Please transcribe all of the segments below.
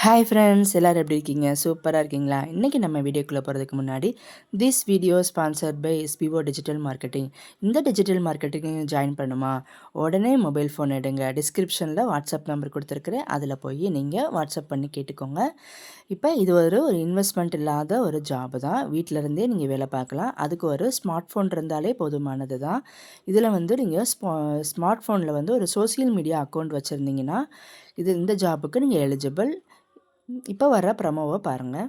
Hi friends எல்லோரும் எப்படி இருக்கீங்க? சூப்பராக இருக்கீங்களா? இன்றைக்கி நம்ம வீடியோக்குள்ளே போகிறதுக்கு முன்னாடி this video sponsored by SPO digital marketing இந்த டிஜிட்டல் மார்க்கெட்டிங் ஜாயின் பண்ணுமா? உடனே மொபைல் ஃபோன் எடுங்க. டிஸ்கிரிப்ஷனில் வாட்ஸ்அப் நம்பர் கொடுத்துருக்குறேன். அதில் போய் நீங்கள் வாட்ஸ்அப் பண்ணி கேட்டுக்கோங்க. இப்போ இது ஒரு ஒரு இன்வெஸ்ட்மெண்ட் இல்லாத ஒரு ஜாப் தான். வீட்டிலருந்தே நீங்கள் வேலை பார்க்கலாம். அதுக்கு ஒரு ஸ்மார்ட் ஃபோன் இருந்தாலே போதுமானது தான். இதில் வந்து நீங்கள் ஸ்மார்ட் ஃபோனில் வந்து ஒரு சோசியல் மீடியா அக்கௌண்ட் வச்சுருந்தீங்கன்னா இது இந்த ஜாபுக்கு நீங்கள் எலிஜிபிள் இப்போ வர ப்ரமோவை பாருங்கள்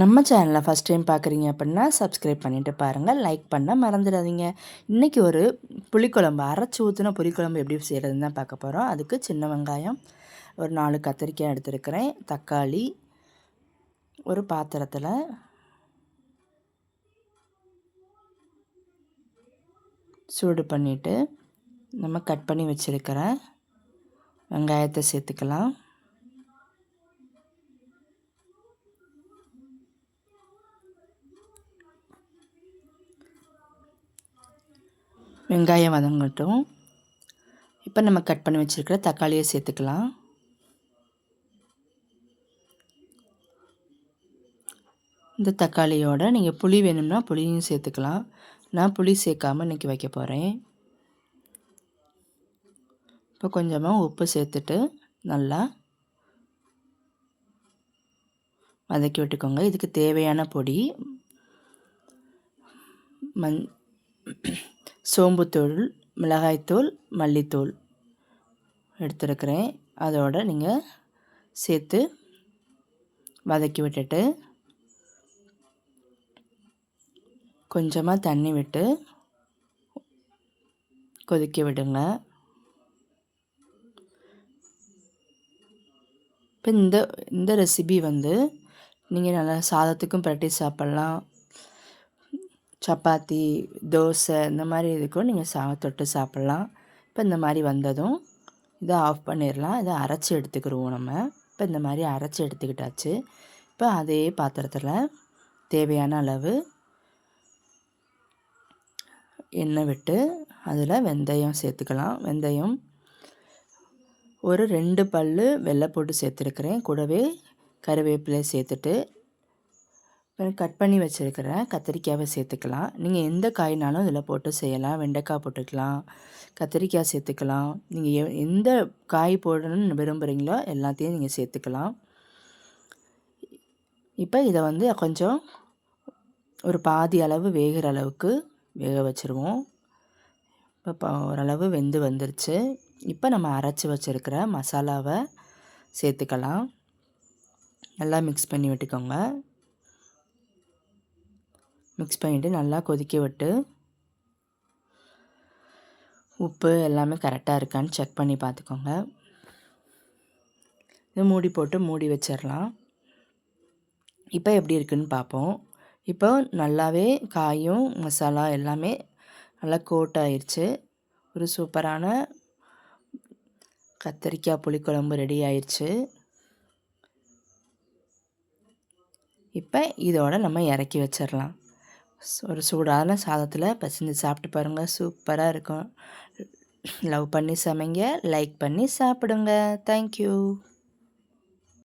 நம்ம சேனலை ஃபஸ்ட் டைம் பார்க்குறீங்க அப்படின்னா சப்ஸ்கிரைப் பண்ணிவிட்டு பாருங்கள் லைக் பண்ண மறந்துடாதீங்க. இன்றைக்கி ஒரு புளிக்குழம்பு அரைச்சி ஊற்றின புளிக்குழம்பு எப்படி செய்கிறதுன்னு தான் பார்க்க போகிறோம் அதுக்கு சின்ன வெங்காயம் ஒரு நாலு கத்திரிக்காய் எடுத்துருக்கிறேன். தக்காளி ஒரு பாத்திரத்தில் சூடு பண்ணிவிட்டு நம்ம கட் பண்ணி வச்சுருக்கிற வெங்காயத்தை சேர்த்துக்கலாம். வெங்காயம் வதங்கட்டும். இப்போ நம்ம கட் பண்ணி வச்சுருக்கிற தக்காளியை சேர்த்துக்கலாம். இந்த தக்காளியோட நீங்கள் புளி வேணும்னா புளியும் சேர்த்துக்கலாம். நான் புளி சேர்க்காமல் இன்றைக்கி வைக்க போகிறேன் இப்போ கொஞ்சமாக உப்பு சேர்த்துட்டு நல்லா வதக்கி விட்டுக்கோங்க. இதுக்கு தேவையான பொடி மண் சோம்புத்தூள் மிளகாய்த்தூள் மல்லித்தூள் எடுத்துருக்கிறேன். அதோடு நீங்கள் சேர்த்து வதக்கி விட்டுட்டு கொஞ்சமாக தண்ணி விட்டு கொதிக்க விடுங்க. இப்போ இந்த இந்த ரெசிபி வந்து நீங்கள் நல்லா சாதத்துக்கும் பிரட்டி சாப்பிட்லாம். சப்பாத்தி தோசை இந்த மாதிரி இதுக்கும் நீங்கள் சா தொட்டு சாப்பிட்லாம். இப்போ இந்த மாதிரி வந்ததும் இதை ஆஃப் பண்ணிடலாம். இதை அரைச்சி எடுத்துக்கிடுவோம் நம்ம. இப்போ இந்த மாதிரி அரைச்சி எடுத்துக்கிட்டாச்சு. இப்போ அதே பாத்திரத்தில் தேவையான அளவு எண்ணெய் விட்டு அதில் வெந்தயம் சேர்த்துக்கலாம். வெந்தயம் ஒரு ரெண்டு பல் வெள்ளை போட்டு சேர்த்துருக்குறேன். கூடவே கருவேப்பிலை சேர்த்துட்டு கட் பண்ணி வச்சுருக்கிற கத்திரிக்காயை சேர்த்துக்கலாம். நீங்கள் எந்த காய்னாலும் இதில் போட்டு செய்யலாம். வெண்டைக்காய் போட்டுக்கலாம். கத்திரிக்காய் சேர்த்துக்கலாம். நீங்கள் எந்த காய் போடணும்னு விரும்புகிறீங்களோ எல்லாத்தையும் நீங்கள் சேர்த்துக்கலாம். இப்போ இதை வந்து கொஞ்சம் ஒரு பாதி அளவு வேகிற அளவுக்கு வேக வச்சுருவோம். இப்போ ஓரளவு வெந்து வந்துருச்சு. இப்போ நம்ம அரைச்சி வச்சுருக்கிற மசாலாவை சேர்த்துக்கலாம். நல்லா மிக்ஸ் பண்ணி விட்டுக்கோங்க. மிக்ஸ் பண்ணிவிட்டு நல்லா கொதிக்க விட்டு உப்பு எல்லாமே கரெக்டாக இருக்கான்னு செக் பண்ணி பார்த்துக்கோங்க. இது மூடி போட்டு மூடி வச்சிடலாம். இப்போ எப்படி இருக்குன்னு பார்ப்போம். இப்போ நல்லாவே காயும் மசாலா எல்லாமே நல்லா கோட் ஆயிடுச்சு ஒரு சூப்பரான கத்திரிக்காய் புளிக்குழம்பு ரெடி ஆயிடுச்சு இப்போ இதோட நம்ம இறக்கி வச்சிடலாம். ஒரு சூடான சாதத்தில் பசிஞ்சு சாப்பிட்டு பாருங்கள் சூப்பராக இருக்கும். லவ் பண்ணி சமைங்க லைக் பண்ணி சாப்பிடுங்க. தேங்க்யூ